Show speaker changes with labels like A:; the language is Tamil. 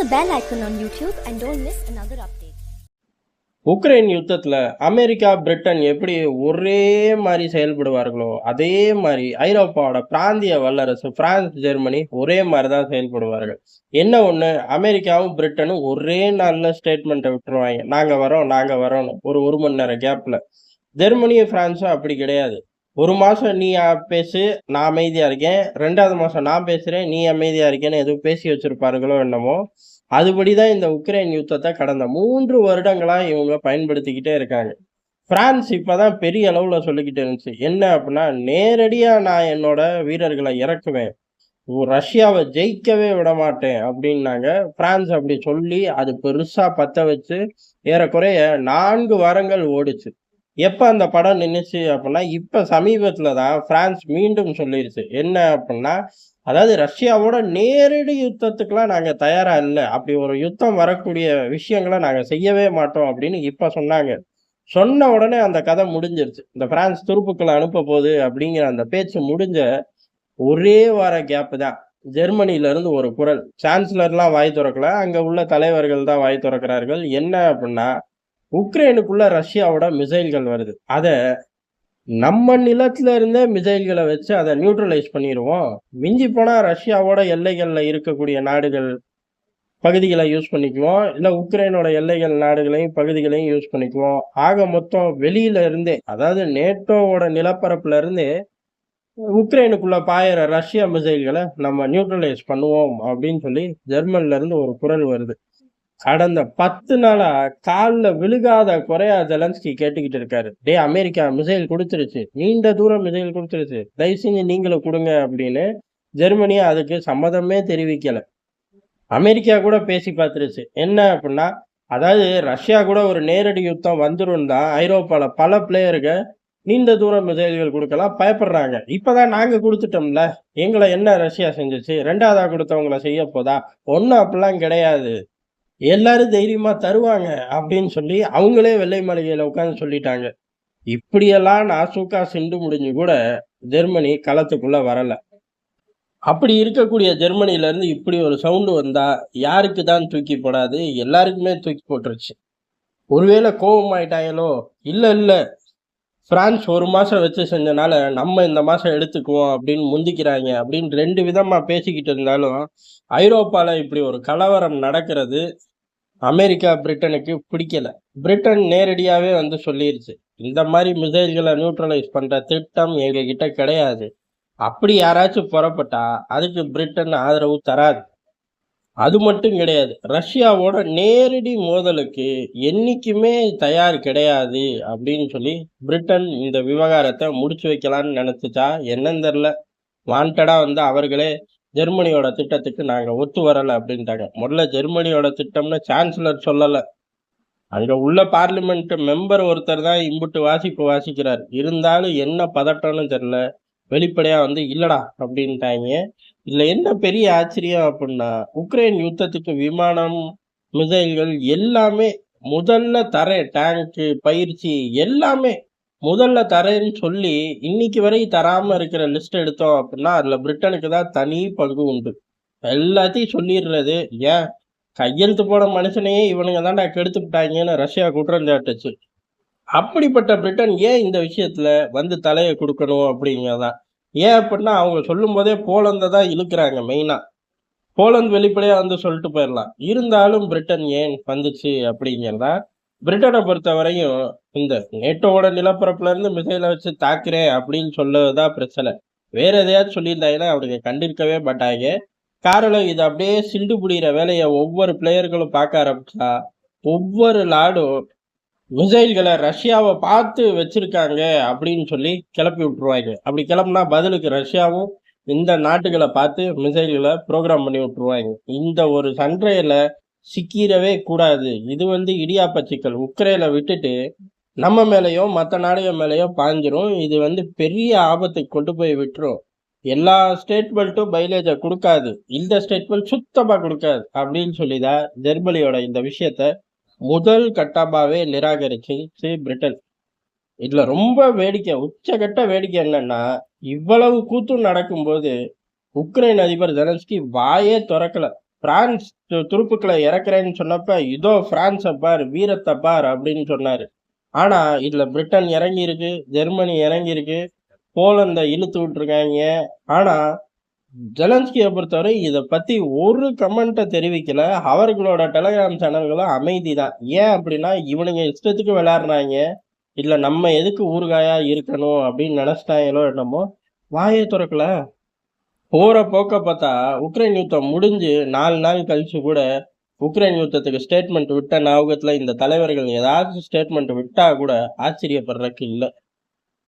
A: the bell icon on YouTube and don't miss another update.
B: Ukraine யுத்தத்தில் அமெரிக்கா பிரிட்டன் எப்படி ஒரே மாதிரி செயல்படுவார்களோ அதே மாதிரி ஐரோப்பாவோட பிராந்திய வல்லரசு பிரான்ஸ் ஜெர்மனி ஒரே மாதிரி தான் செயல்படுவார்கள். என்ன ஒன்று அமெரிக்காவும் பிரிட்டனும் ஒரே நாளில் ஸ்டேட்மெண்ட்டை விட்டுருவாங்க. நாங்கள் வரோம் நாங்கள் வரோம்னு. ஒரு ஒரு மணி நேரம் கேப்பில் ஜெர்மனியும் ஃப்ரான்ஸும் அப்படி கிடையாது. ஒரு மாதம் நீ பேசு நான் அமைதியாக இருக்கேன். ரெண்டாவது மாதம் நான் பேசுகிறேன் நீ அமைதியாக இருக்கேன்னு எதுவும் பேசி வச்சுருப்பார்களோ என்னமோ. அதுபடி தான் இந்த உக்ரைன் யுத்தத்தை கடந்த மூன்று வருடங்களாக இவங்க பயன்படுத்திக்கிட்டே இருக்காங்க. பிரான்ஸ் இப்பதான் பெரிய அளவில் சொல்லிக்கிட்டு இருந்துச்சு. என்ன அப்படின்னா நேரடியாக நான் என்னோட வீரர்களை இறக்குவேன். ரஷ்யாவை ஜெயிக்கவே விட மாட்டேன் அப்படின்னாங்க பிரான்ஸ் அப்படி சொல்லி அது பெருசாக பற்ற வச்சு ஏறக்குறைய நான்கு வாரங்கள் ஓடிச்சு. எப்போ அந்த படம் நின்னுச்சு அப்படின்னா இப்போ சமீபத்தில் தான் ஃப்ரான்ஸ் மீண்டும் சொல்லிடுச்சு என்ன அப்படின்னா அதாவது ரஷ்யாவோட நேரடி யுத்தத்துக்கெலாம் நாங்கள் தயாராக இல்லை. அப்படி ஒரு யுத்தம் வரக்கூடிய விஷயங்களை நாங்கள் செய்யவே மாட்டோம் அப்படின்னு இப்போ சொன்னாங்க. சொன்ன உடனே அந்த கதை முடிஞ்சிருச்சு. இந்த பிரான்ஸ் துருப்புக்களை அனுப்ப போகுது அப்படிங்கிற அந்த பேச்சு முடிஞ்ச ஒரே வார கேப்பு தான். ஜெர்மனியிலேருந்து ஒரு குரல். சான்சலர்லாம் வாய் திறக்கல. அங்கே உள்ள தலைவர்கள் தான் வாய் திறக்கிறார்கள். என்ன அப்படின்னா உக்ரைனுக்குள்ள ரஷ்யாவோட மிசைல்கள் வருது. அதை நம்ம நிலத்துல இருந்தே மிசைல்களை வச்சு அதை நியூட்ரலைஸ் பண்ணிடுவோம் மிஞ்சி போனா ரஷ்யாவோட எல்லைகள்ல இருக்கக்கூடிய நாடுகள் பகுதிகளை யூஸ் பண்ணிக்குவோம். இல்லை உக்ரைனோட எல்லைகள் நாடுகளையும் பகுதிகளையும் யூஸ் பண்ணிக்குவோம். ஆக மொத்தம் வெளியில இருந்தே அதாவது நேட்டோவோட நிலப்பரப்புல இருந்தே உக்ரைனுக்குள்ள பாயிற ரஷ்யா மிசைல்களை நம்ம நியூட்ரலைஸ் பண்ணுவோம் அப்படின்னு சொல்லி ஜெர்மன்ல இருந்து ஒரு குரல் வருது. கடந்த பத்து நாளா காலில் விழுகாத குறையா ஜெலன்ஸ்கி கேட்டுக்கிட்டு இருக்காரு. டே அமெரிக்கா மிசைல் கொடுத்துருச்சு. நீண்ட தூரம் மிசைல் கொடுத்துருச்சு. தயவு செஞ்சு நீங்களும் கொடுங்க அப்படின்னு ஜெர்மனியா அதுக்கு சம்மதமே தெரிவிக்கல. அமெரிக்கா கூட பேசி பார்த்துருச்சு. என்ன அப்படின்னா அதாவது ரஷ்யா கூட ஒரு நேரடி யுத்தம் வந்துடும் தான். ஐரோப்பாவில் பல பிளேயருக்கு நீண்ட தூரம் மிசைல்கள் கொடுக்கலாம் பயப்படுறாங்க. இப்போதான் நாங்கள் கொடுத்துட்டோம்ல. எங்களை என்ன ரஷ்யா செஞ்சுச்சு? ரெண்டாவதாக கொடுத்தவங்கள செய்ய போதா? ஒன்றும் அப்படிலாம் கிடையாது. எல்லாரும் தைரியமாக தருவாங்க அப்படின்னு சொல்லி அவங்களே வெள்ளை மாளிகையில் உட்காந்து சொல்லிட்டாங்க. இப்படியெல்லாம் நாசூக்கா சிண்டு முடிஞ்சு கூட ஜெர்மனி களத்துக்குள்ளே வரலை. அப்படி இருக்கக்கூடிய ஜெர்மனியிலேருந்து இப்படி ஒரு சவுண்டு வந்தால் யாருக்கு தான் தூக்கி போடாது? எல்லாருக்குமே தூக்கி போட்டுருச்சு. ஒருவேளை கோபம் ஆயிட்டாங்களோ இல்லை இல்லை. பிரான்ஸ் ஒரு மாதம் வச்சு செஞ்சனால நம்ம இந்த மாதம் எடுத்துக்குவோம் அப்படின்னு முந்திக்கிறாங்க அப்படின்னு ரெண்டு விதமாக பேசிக்கிட்டு இருந்தாலும் ஐரோப்பாவில் இப்படி ஒரு கலவரம் நடக்கிறது அமெரிக்கா பிரிட்டனுக்கு பிடிக்கல. பிரிட்டன் நேரடியாகவே வந்து சொல்லிருச்சு இந்த மாதிரி மிசைல்களை நியூட்ரலைஸ் பண்ணுற திட்டம் எங்ககிட்ட கிடையாது. அப்படி யாராச்சும் புறப்பட்டா அதுக்கு பிரிட்டன் ஆதரவு தராது. அது மட்டும் கிடையாது ரஷ்யாவோட நேரடி மோதலுக்கு என்றைக்குமே தயார் கிடையாது அப்படின்னு சொல்லி பிரிட்டன் இந்த விவகாரத்தை முடிச்சு வைக்கலான்னு நினச்சிச்சா? என்னன்னு தெரில வாண்டடாக வந்து அவர்களே ஜெர்மனியோட திட்டத்துக்கு நாங்கள் ஒத்து வரலை அப்படின்ட்டாங்க. முதல்ல ஜெர்மனியோட திட்டம்னு சான்சலர் சொல்லலை. அங்கே உள்ள பார்லிமெண்ட் மெம்பர் ஒருத்தர் தான் இம்புட்டு வாசிப்பு வாசிக்கிறார். இருந்தாலும் என்ன பதட்டம்னு தெரில வெளிப்படையாக வந்து இல்லடா அப்படின்ட்டாங்க. இதில் என்ன பெரிய ஆச்சரியம் அப்படின்னா உக்ரைன் யுத்தத்துக்கு விமானம் மிசைல்கள் எல்லாமே முதல்ல தர டேங்க்கு பயிற்சி எல்லாமே முதல்ல தரேன்னு சொல்லி இன்னைக்கு வரை தராம இருக்கிற லிஸ்ட் எடுத்தோம் அப்படின்னா அதுல பிரிட்டனுக்கு தான் தனி பங்கு உண்டு. எல்லாத்தையும் சொல்லிடுறது ஏன்? கையெழுத்து போன மனுஷனையே இவனுங்க தான்டா கெடுத்துட்டாங்கன்னு ரஷ்யா குற்றம் சாட்டுச்சு. அப்படிப்பட்ட பிரிட்டன் ஏன் இந்த விஷயத்துல வந்து தலையை கொடுக்கணும் அப்படிங்கிறதான் ஏன் அப்படின்னா அவங்க சொல்லும் போதே போலந்தை தான் இழுக்கிறாங்க மெயினா போலந்து வெளிப்படையா வந்து சொல்லிட்டு போயிடலாம். இருந்தாலும் பிரிட்டன் ஏன் வந்துச்சு அப்படிங்கிறதா பிரிட்டனை பொறுத்த வரையும் இந்த நேட்டோவோட நிலப்பரப்புல இருந்து மிசைலை வச்சு தாக்குறேன் அப்படின்னு சொல்லதான் பிரச்சனை. வேற எதையாவது சொல்லியிருந்தாங்கன்னா அவனுக்கு கண்டிருக்கவே மாட்டாங்க. காரணம் இது அப்படியே சிண்டு பிடிக்கிற வேலையை ஒவ்வொரு பிளேயர்களும் பார்க்க ஆரம்பிச்சா ஒவ்வொரு நாடும் மிசைல்களை ரஷ்யாவை பார்த்து வச்சிருக்காங்க அப்படின்னு சொல்லி கிளப்பி விட்டுருவாங்க. அப்படி கிளம்புனா பதிலுக்கு ரஷ்யாவும் இந்த நாட்டுகளை பார்த்து மிசைல்களை ப்ரோக்ராம் பண்ணி விட்டுருவாங்க. இந்த ஒரு சண்டையில சிக்கிடவே கூடாது. இது வந்து இடியாப்ப சிக்கல் உக்ரைனை விட்டுட்டு நம்ம மேலேயோ மற்ற நாடுகள் மேலேயோ பாஞ்சிரும். இது வந்து பெரிய ஆபத்துக்கு கொண்டு போய் விட்டுரும். எல்லா ஸ்டேட்மெண்ட்டும் மைலேஜை கொடுக்காது. இந்த ஸ்டேட்மெண்ட் சுத்தமாக கொடுக்காது. அப்படின்னு சொல்லி தான் ஜெர்மனியோட இந்த விஷயத்த முதல் கட்டமாகவே நிராகரிச்சு பிரிட்டன். இதில் ரொம்ப வேடிக்கை உச்சகட்ட வேடிக்கை என்னன்னா இவ்வளவு கூத்து நடக்கும்போது உக்ரைன் அதிபர் ஜெலன்ஸ்கி வாயே திறக்கல. பிரான்ஸ் துருப்புக்களை இறக்குறேன்னு சொன்னப்ப இதோ பிரான்ஸை பார் வீரத்தை பார் அப்படின்னு சொன்னாரு. ஆனா இதுல பிரிட்டன் இறங்கி இருக்கு ஜெர்மனி இறங்கி இருக்கு போலந்தை இழுத்து விட்டுருக்காங்க. ஆனா ஜெலன்ஸ்கியை பொறுத்தவரை இதை பத்தி ஒரு கமெண்ட்டை தெரிவிக்கல. அவர்களோட டெலகிராம் சேனல்களும் அமைதி தான் ஏன் அப்படின்னா இவனுங்க இஷ்டத்துக்கு விளையாடுறாங்க. இல்லை நம்ம எதுக்கு ஊறுகாயா இருக்கணும் அப்படின்னு நினைச்சிட்டாங்களோ என்னமோ வாயை திறக்கல. போகிற போக்க பார்த்தா உக்ரைன் யுத்தம் முடிஞ்சு நாலு நாள் கழிச்சு கூட உக்ரைன் யுத்தத்துக்கு ஸ்டேட்மெண்ட் விட்ட ஞாபகத்தில் இந்த தலைவர்கள் ஏதாச்சும் ஸ்டேட்மெண்ட் விட்டால் கூட ஆச்சரியப்படுறதுக்கு இல்லை.